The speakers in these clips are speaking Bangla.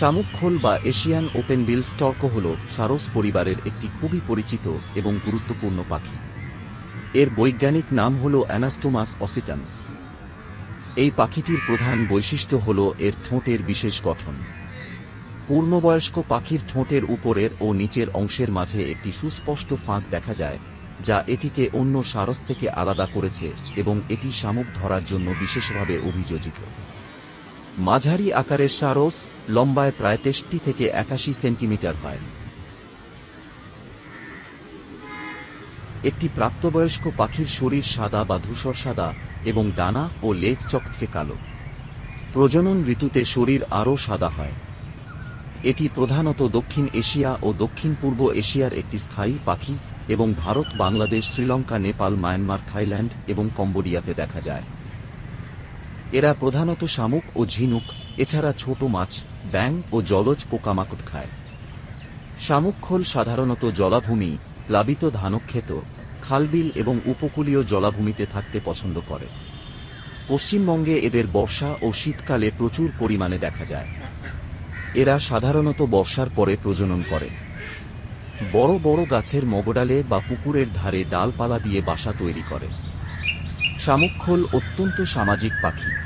শামুকখোল বা এশিয়ান ওপেন বিল স্টর্ক হল সারস পরিবারের একটি খুবই পরিচিত এবং গুরুত্বপূর্ণ পাখি। এর বৈজ্ঞানিক নাম হল অ্যানাস্টোমাস অসিটান্স। এই পাখিটির প্রধান বৈশিষ্ট্য হল এর ঠোঁটের বিশেষ গঠন। পূর্ণবয়স্ক পাখির ঠোঁটের উপরের ও নিচের অংশের মাঝে একটি সুস্পষ্ট ফাঁক দেখা যায়, যা এটিকে অন্য সারস থেকে আলাদা করেছে এবং এটি শামুক ধরার জন্য বিশেষভাবে অভিযোজিত। মাঝারি আকারের সারস লম্বায় প্রায় তেষ্টি থেকে একাশি সেন্টিমিটার হয়। একটি প্রাপ্তবয়স্ক পাখির শরীর সাদা বা ধূসর সাদা এবং ডানা ও লেজ চকচকে কালো। প্রজনন ঋতুতে শরীর আরও সাদা হয়। এটি প্রধানত দক্ষিণ এশিয়া ও দক্ষিণ পূর্ব এশিয়ার একটি স্থায়ী পাখি এবং ভারত, বাংলাদেশ, শ্রীলঙ্কা, নেপাল, মায়ানমার, থাইল্যান্ড এবং কম্বোডিয়াতে দেখা যায়। এরা প্রধানত শামুক ও ঝিনুক, এছাড়া ছোট মাছ ব্যাং ও জলজ পোকামাকড় খায়। শামুক খোল সাধারণত জলাভূমি, প্লাবিত ধানক্ষেত, খালবিল এবং উপকূলীয় জলাভূমিতে থাকতে পছন্দ করে। পশ্চিমবঙ্গে এদের বর্ষা ও শীতকালে প্রচুর পরিমাণে দেখা যায়। এরা সাধারণত বর্ষার পরে প্রজনন করে। বড় বড় গাছের মগডালে বা পুকুরের ধারে ডালপালা দিয়ে বাসা তৈরি করে। শামুকখোল অত্যন্ত সামাজিক পাখি।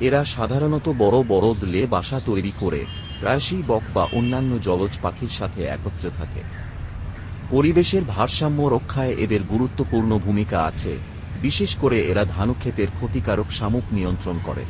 এরা সাধারণত বড় বড় দলে বাসা তৈরি করে, প্রায়শই বক বা অন্যান্য জলজ পাখির সাথে একত্রে থাকে। পরিবেশের ভারসাম্য রক্ষায় এদের গুরুত্বপূর্ণ ভূমিকা আছে, বিশেষ করে এরা ধানক্ষেতের ক্ষতিকারক শামুক নিয়ন্ত্রণ করে।